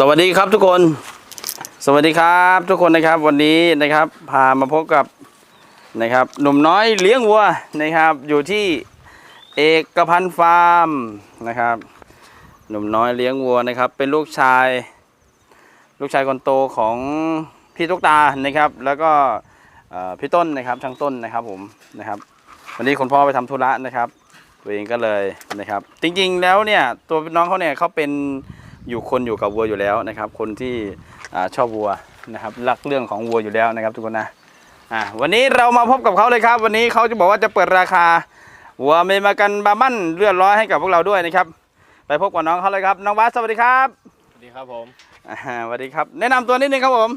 สวัสดีครับทุกคน สวัสดีครับทุกคนนะครับวันนี้นะครับพามาพบกับนะครับหนุ่มน้อยเลี้ยงวัวนะครับ อยู่ที่เอกพันธ์ฟาร์มนะครับ หนุ่มน้อยเลี้ยงวัวนะครับ เป็นลูกชาย ลูกชายคนโตของพี่ตุ๊กตานะครับ แล้วก็พี่ต้นนะครับช่างต้นนะครับผมนะครับ วันนี้คุณพ่อไปทำธุระนะครับ ตัวเองก็เลยนะครับ จริงๆแล้วเนี่ยตัวน้องเขาเนี่ยเขาเป็น อยู่คนอยู่กับวัวอยู่แล้วนะครับ คนที่อ่าชอบวัวนะครับรักเรื่องของวัวอยู่แล้วนะครับ ทุกคนนะอ่าวันนี้เรามาพบกับเขาเลยครับ วันนี้เขาจะบอกว่าจะเปิดราคาวัวเมมากันบาร์มันเลือดร้อยให้กับพวกเราด้วยนะครับ ไปพบกับน้องเขาเลยครับน้องบาสสวัสดีครับสวัสดีครับผมอ่าสวัสดีครับ แนะนำตัวนิดนึงครับผม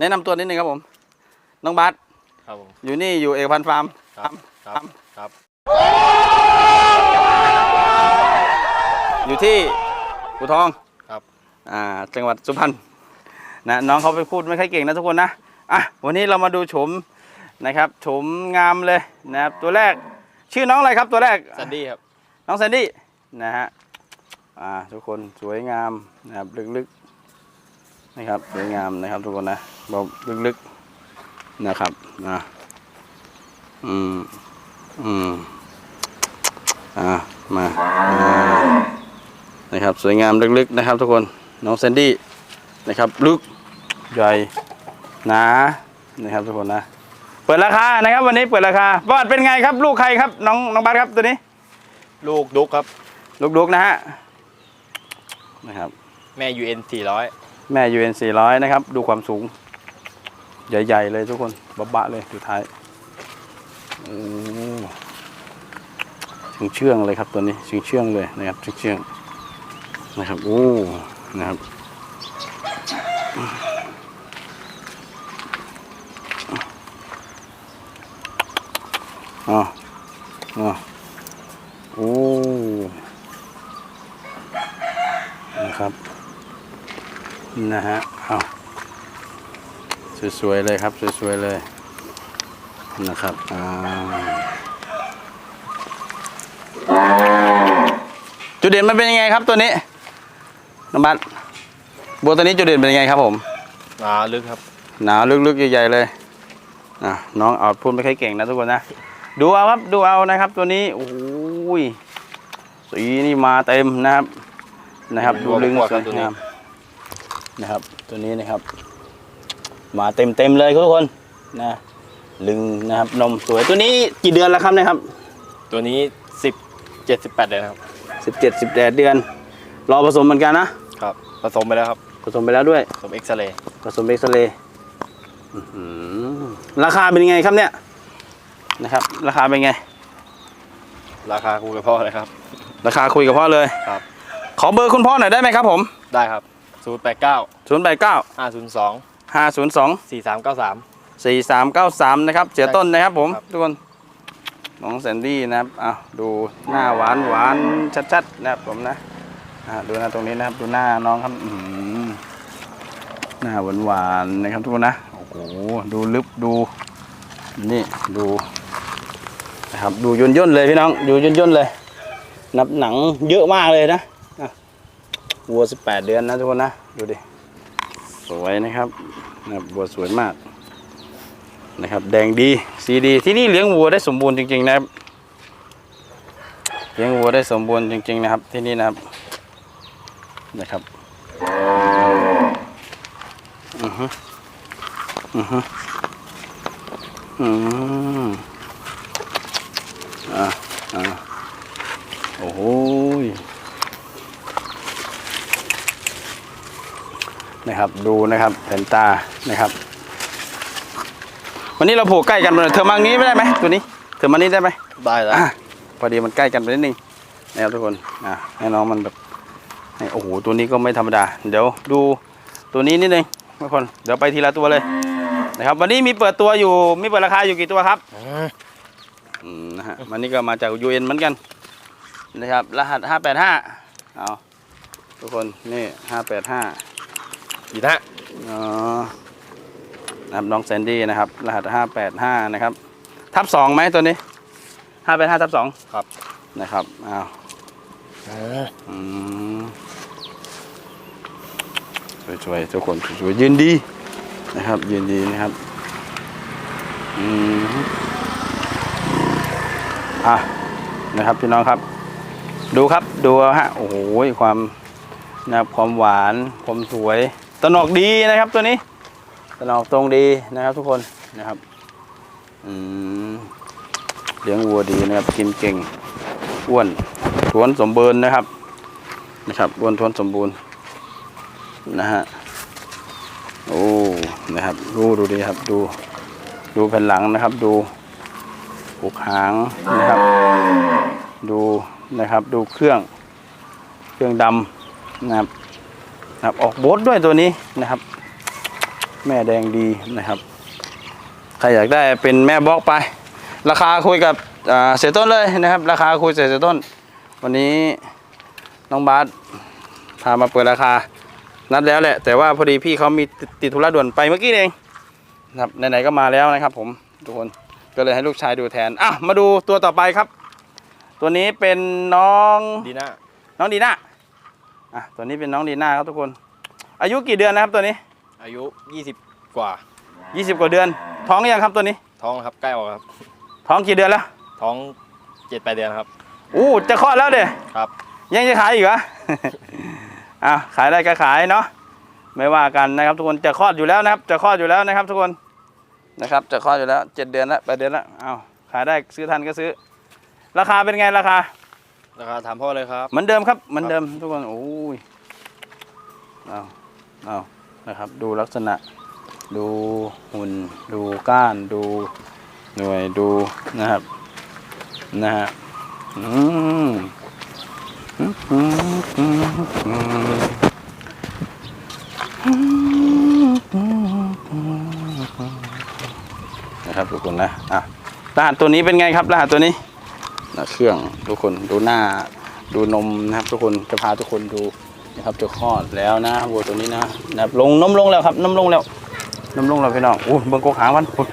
แนะนำตัวนิดนึงครับผม น้องบาสครับผมอยู่นี่อยู่เอกพันธ์ฟาร์มครับครับครับ อยู่ที่อูทองครับอ่าจังหวัดสุพรรณนะน้องเขาไปพูดไม่ค่อยเก่งนะทุกคนนะอะวันนี้เรามาดูโฉมนะครับโฉมงามเลยนะครับตัวแรกชื่อน้องอะไรครับตัวแรกซันดี้ครับน้องแซนดี้นะฮะอ่าทุกคนสวยงามนะครับลึกๆนะครับสวยงามนะครับทุกคนนะบอกลึกๆนะครับนะอืมอืมอ่ามาอ่า นะครับ สวยงามลึกๆนะครับ ทุกคนน้องแซนดี้นะครับลึกใหญ่หนานะครับทุกคนนะเปิดราคานะครับ วันนี้เปิดราคาประวัติเป็นไงครับ ลูกใครครับน้องน้องบัสครับตัวนี้ ลูกดุกครับลุกๆนะฮะนะครับ แม่ UN 400 แม่ UN 400 นะครับ ดูความสูง ใหญ่ ๆ เลยทุกคนบ๊ะๆเลยสุดท้ายโอ้ถึงเชื่องเลยครับตัวนี้ถึงเชื่องเลยนะครับถึงเชื่อง นะครับโอ้นะครับอ๋ออ๋อโอ้นะครับนะฮะเอาสวยๆเลยครับสวยๆเลยนะครับอ่าจุดเด่นมันเป็นยังไงครับตัวนี้ น้ำบัตบัวตัวนี้จุดเด่นเป็นยังไงครับผมหนาลึกครับ หนาวลึกๆใหญ่ๆเลยอะน้องเอาพูดไม่ค่อยเก่งนะทุกคนนะดูเอาครับดูเอานะครับ ตัวนี้โอ้ยสีนี่มาเต็มนะครับ นะครับ ดูลึงสวยงามนะครับ ตัวนี้นะครับ มาเต็มเต็มๆเลยทุกคนนะลึงนะครับนมสวยตัวนี้กี่เดือนแล้วครับเนะครับ ตัวนี้10 78เลยนะครับสิบเจ็ดสิบแปดเดือน รอผสมเหมือนกันนะครับผสมไปแล้วครับผสมไปแล้วด้วย ผสมเอ็กซเรย์ผสมเอ็กซเรย์อื้อหือราคาเป็นยังไงครับเนี่ยนะครับ ราคาเป็นไง ราคาคูกับพ่อเลยครับ ราคาคุยกับพ่อเลยครับ ขอเบอร์คุณพ่อหน่อยได้ไหมครับผม ได้ครับ 089 0 8 9 502 5 0 2 4393 4 3 9 3 นะครับ เสียต้นนะครับผมครับทุกคนน้องแซนดี้นะครับอะดูหน้าหวานหวานชัดๆนะครับผมนะอะ ดูหน้าตรงนี้นะครับดูหน้าน้องครับอื้อหือหน้าหวานหวานๆนะครับทุกคนนะโอ้โหดูลึบดู นี่ดูนะครับดูย่นย่นเลยพี่น้องดูย่นย่นเลย นับหนังเยอะมากเลยนะอะวัว18เดือนนะทุกคนนะดูดิสวยนะครับนะครับวัวสวยมากนะครับ แดงดีสีดีที่นี่เลี้ยงวัวได้สมบูรณ์จริงๆนะครับเลี้ยงวัวได้สมบูรณ์จริงๆนะครับที่นี่นะครับ นะครับอือฮึอือฮึอืมอะอะโอ้โหยนะครับดูนะครับแผ่นตานะครับ วันนี้เราผูกใกล้กันเลยเธอมางี้ไม่ได้ไหมตัวนี้เธอมานี่ได้ไหมได้แล้วอะพอดีมันใกล้กันไปนิดนึงนะครับทุกคนอะให้น้องมันแบบ ให้โอ้โหตัวนี้ก็ไม่ธรรมดา เดี๋ยวดูตัวนี้นิดนึงทุกคนเดี๋ยวไปทีละตัวเลยนะครับวันนี้มีเปิดตัวอยู่มีเปิดราคาอยู่กี่ตัวครับอืมนะฮะวันนี้ก็มาจาก UN เหมือนกันนะครับรหัส585เอาทุกคนนี่585กี่นะอ๋อนะครับน้องแซนดี้นะครับ รหัส585นะครับ ทับสองไหมตัวนี้585ทับสองครับนะครับอ้าวอืม สวยๆทุกคนสวยๆยืนดีนะครับยืนดีนะครับอืมอะนะครับพี่น้องครับ ดูครับดูฮะโอ้โหความนะครับความหวานความสวยตะนอกดีนะครับตัวนี้ตะนอกตรงดีนะครับทุกคนนะครับอืมเลี้ยงวัวดีนะครับกินเก่งอ้วนทวนสมบูรณ์นะครับนะครับอ้วนทวนสมบูรณ์ นะฮะโอ้นะครับดูดูดีครับดู ดูแผ่นหลังนะครับ ดูปุกหางนะครับ ดูนะครับดูเครื่อง เครื่องดำนะครับนะครับออกโบทด้วยตัวนี้นะครับ แม่แดงดีนะครับใครอยากได้เป็นแม่บล็อกไป ราคาคุยกับเสียต้นเลยนะครับ ราคาคุยเสียต้น วันนี้น้องบาสพามาเปิดราคา นัดแล้วแหละ แต่ว่าพอดีพี่เขามีติดติดธุระด่วนไปเมื่อกี้เองนะครับไหนๆก็มาแล้วนะครับ ผมทุกคนก็เลยให้ลูกชายดูแทนอะมาดูตัวต่อไปครับ ตัวนี้เป็นน้องดีน่าน้องดีน่าอะตัวนี้เป็นน้องดีน่าครับทุกคน อายุกี่เดือนนะครับตัวนี้ อายุ 20 กว่า 20 กว่าเดือน ท้องยังครับตัวนี้ ท้องครับใกล้ออกครับ ท้องกี่เดือนแล้ว ท้องเจ็ดแปดเดือนครับอู้จะคลอดแล้วเด้ครับ ยังจะขายอีกเหร ออะขายได้ก็ขายเนาะไม่ว่ากันนะครับ ทุกคนจะคลอดอยู่แล้วนะครับ จะคลอดอยู่แล้วนะครับ ทุกคนนะครับ จะคลอดอยู่แล้วเจ็ดเดือนแล้วแปดเดือนแล้วเอาขายได้ซื้อทันก็ซื้อ ราคาเป็นไงราคา ราคาถามพ่อเลยครับเหมือนเดิมครับเหมือนเดิมทุกคนโอ้ยเอาเอานะครับ ดูลักษณะ ดูหุ่น ดูก้าน ดูหน่วยดูนะครับนะฮะอืมอืมอืมอืมอืม นะครับทุกคนนะอะรหัสตัวนี้เป็นไงครับรหัสตัวนี้นะเครื่องทุกคนดูหน้าดูนมนะครับทุกคนจะพาทุกคนดูนะครับจะคลอดแล้วนะวัวตัวนี้นะนะครับลงนมลงแล้วครับนมลงแล้วนมลงแล้วพี่น้องอู้เบิ่งกกหางมันพุ่น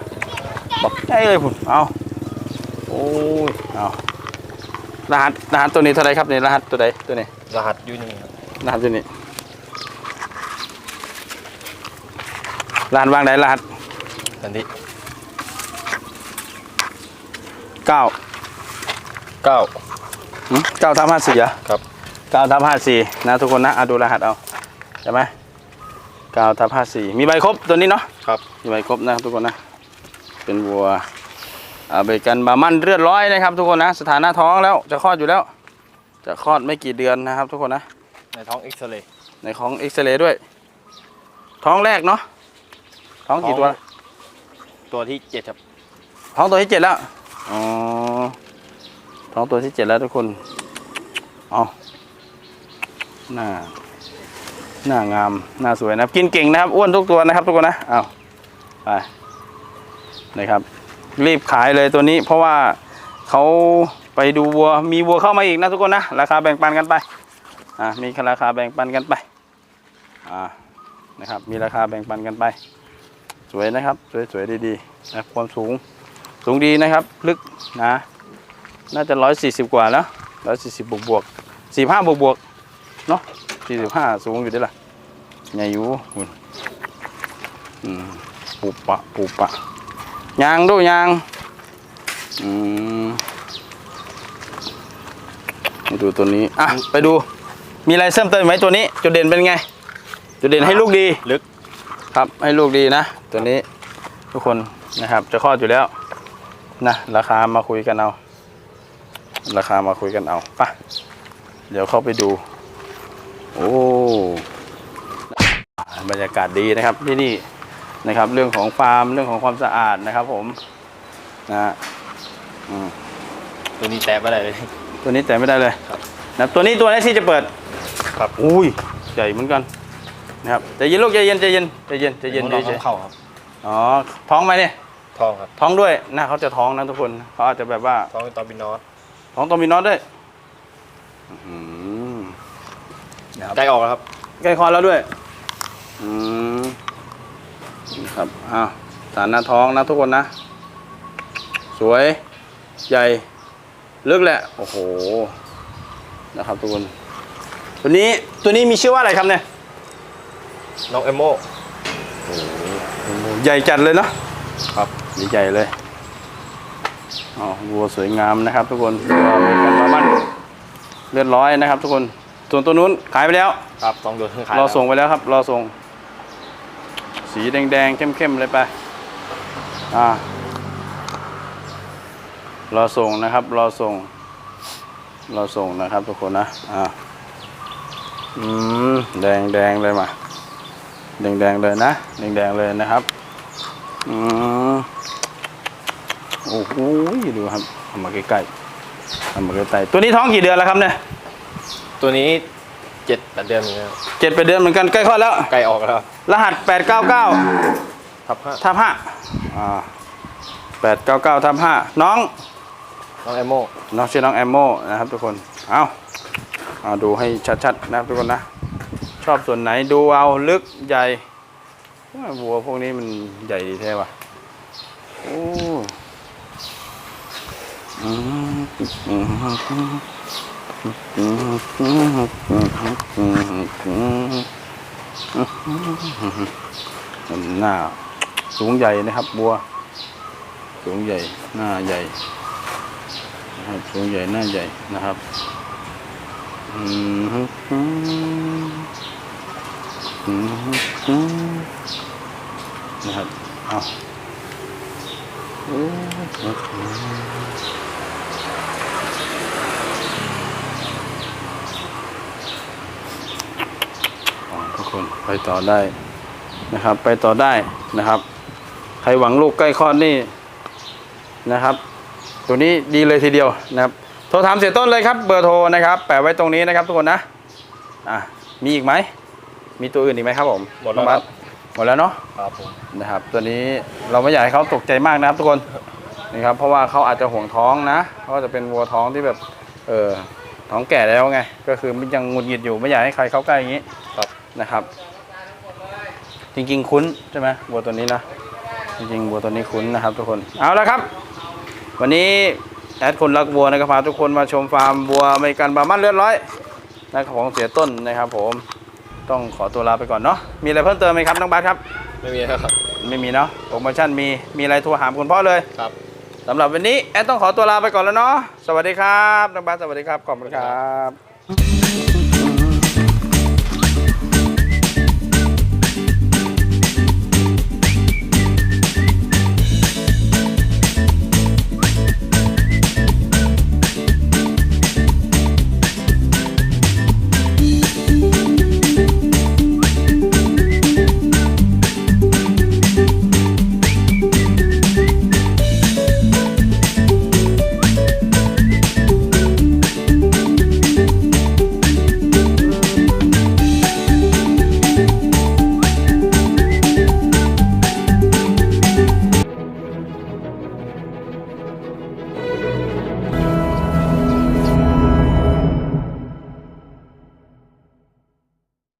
บอกใช่เลยพุ่นเอาโอ้ยเอา รหัสรหัสตัวนี้เท่าไหรครับเนี่ยรหัสตัวใดตัวนี้รหัสอยูนี่ครับรหัสตัวนี้รหัสวางไหนรหัสสันติเก้าเก้าหืมเก้าทับห้าสี่เหรอครับเก้าทับห้าสี่นะทุกคนนะเอาดูรหัสเอาใช่ไหมเก้าทับห้าสี่มีใบครบตัวนี้เนาะครับมีใบครบนะทุกคนนะเป็นวัว อาเบกันบามันเลือดร้อยนะครับ ทุกคนนะ สถานะท้องแล้วจะคลอดอยู่แล้ว จะคลอดไม่กี่เดือนนะครับ ทุกคนนะ ในท้องเอ็กซเรย์ในของเอ็กซเรย์ด้วย ท้องแรกเนาะท้องกี่ตัว ตัวที่เจ็ดครับ ท้องตัวที่เจ็ดแล้วอ๋อท้องตัวที่เจ็ดแล้วทุกคนเอาหน้าหน้างามหน้าสวยนะครับ กินเก่งนะครับ อ้วนทุกตัวนะครับ ทุกคนนะเอาไปนะครับ รีบขายเลยตัวนี้ เพราะว่าเขาไปดูวัวมีวัวเข้ามาอีกนะทุกคนนะราคาแบ่งปันกันไปอ่ามีราคาแบ่งปันกันไปอ่านะครับมีราคาแบ่งปันกันไป สวยนะครับ สวยๆดีๆนะความสูงสูงดีนะครับลึกนะน่าจะร้อยสี่สิบกว่าแล้วร้อยสี่สิบบวกบวกสี่ห้าบวกบวกเนาะสี่สิบห้าสูงอยู่ด้ล่ะใหญ่อยู่หุ่นอืมปูปะปูปะ ยางดูยางอืมให้ดูตัวนี้ อะ ไปดู มีอะไรเสริมเติมไหมตัวนี้ จุดเด่นเป็นไง จุดเด่นให้ลูกดี ลึก ครับ ให้ลูกดีนะ ตัวนี้ ทุกคนนะครับ จะคลอดอยู่แล้ว นะ ราคามาคุยกันเอา ราคามาคุยกันเอาไปะเดี๋ยวเข้าไปดู โอ้ บรรยากาศดีนะครับที่นี่ นะครับ เรื่องของฟาร์มเรื่องของความสะอาดนะครับ ผมนะฮะอืมตัวนี้แตะไม่ได้เลย ตัวนี้แต่ไม่ได้เลยครับ นะตัวนี้ตัวแรกที่จะเปิดครับอุ้ยใหญ่เหมือนกันนะครับใจเย็นลูกใจเย็นใจเย็นใจเย็นใจเย็นน้องใจเย็นเข้าครับ อ๋อท้องไหมเนี่ยท้องครับ ท้องด้วยหน้าเขาจะท้องนะทุกคนเขาอาจจะแบบว่าท้องตอบินอสท้องตัวมีน็อตด้วยอื้อหือนะครับ ใกล้ออกแล้วครับ ใกล้คลอดแล้วด้วย อืมนี่ ครับอ้าวสารหน้าท้องนะทุกคนนะ สวยใหญ่ลึกแหละ โอ้โห นะครับทุกคน ตัวนี้ตัวนี้มีชื่อว่าอะไรครับเนี่ยน้องเอมโมใหญ่จัดเลยเนาะครับใหญ่ๆเลยอ๋อวัวสวยงามนะครับทุกคนวัวอเมริกันบาร์มันเลือดร้อยนะครับ ทุกคนส่วนตัวนู้นขายไปแล้วครับสองเดือนขายรอส่งไปแล้วครับรอส่ง สีแดงๆ เข้มๆ เลยไป อ่ารอส่งนะครับ รอส่ง รอส่งนะครับทุกคนนะ อ่า อืม แดงๆเลยมา แดงๆเลยนะ แดงๆเลยนะครับ อืม โอ้โห ดูครับเอามาใกล้ๆเอามาใกล้ๆตัวนี้ท้องกี่เดือนแล้วครับเนี่ย ตัวนี้ เจ็ดแปดเดือนเหมือนกันครับเจ็ดแปดเดือนเหมือนกันใกล้คลอดแล้วใกล้ออกแล้วครับรหัส899ทับห้าทับห้าอ่าแปดเก้าเก้าทับห้าน้องน้องเอมโมน้องชื่อน้องแอมโมนะครับทุกคนเอาเอาดูให้ชัดๆนะครับทุกคนนะ ชอบส่วนไหนดูเอาลึกใหญ่ว่าวัวพวกนี้มันใหญ่ดีแท้ว่ะโอ้อืมอืม หน้าสูงใหญ่นะครับ บัว สูงใหญ่ หน้าใหญ่นะครับสูงใหญ่หน้าใหญ่นะครับอืมฮึอืมอืมฮึอืมนะครับเอาโอ้อ๋อทุกคนไป ต่อได้นะครับ ไปต่อได้นะครับ ใครหวังลูกใกล้คลอดนี่นะครับ ตัวนี้ดีเลยทีเดียวนะครับ โทรถามเสียต้นเลยครับ เบอร์โทรนะครับ แปะไว้ตรงนี้นะครับทุกคนนะอะมีอีกไหม มีตัวอื่นอีกไหมครับผมหมดแล้วน้องคบัรัสบหมดแล้วเนาะครับผมนะครับ ตัวนี้เราไม่อยากให้เขาตกใจมากนะครับ ทุกคนนะครับเพราะว่าเขาอาจจะห่วงท้องนะเขาจะเป็นวัวท้องที่แบบเออท้องแก่แล้วไง ก็คือมันยังหงุดหงิดอยู่ไม่อยากให้ใครเข้าใกล้อย่างนี้ครับนะครับ จริง ๆ คุ้นใช่ไหมวัวตัวนี้นะจริงๆวัวตัวนี้คุ้นนะครับ ทุกคนเอาละครับ วันนี้แอดคนรักวัวนะครับพาทุกคนมาชมฟาร์มวัวอเมริกันบาร์มันเลือดร้อยนะครับของเสียต้นนะครับ ผมต้องขอตัวลาไปก่อนเนาะมีอะไรเพิ่มเติมไหมครับน้องบาสครับ ไม่มีแล้วครับ ไม่มีเนาะโปรโมชั่นมีมีอะไรโทรหาคุณพ่อเลยครับสำหรับวันนี้แอดต้องขอตัวลาไปก่อนแล้วเนาะสวัสดีครับน้องบาสสวัสดีครับขอบคุณครับ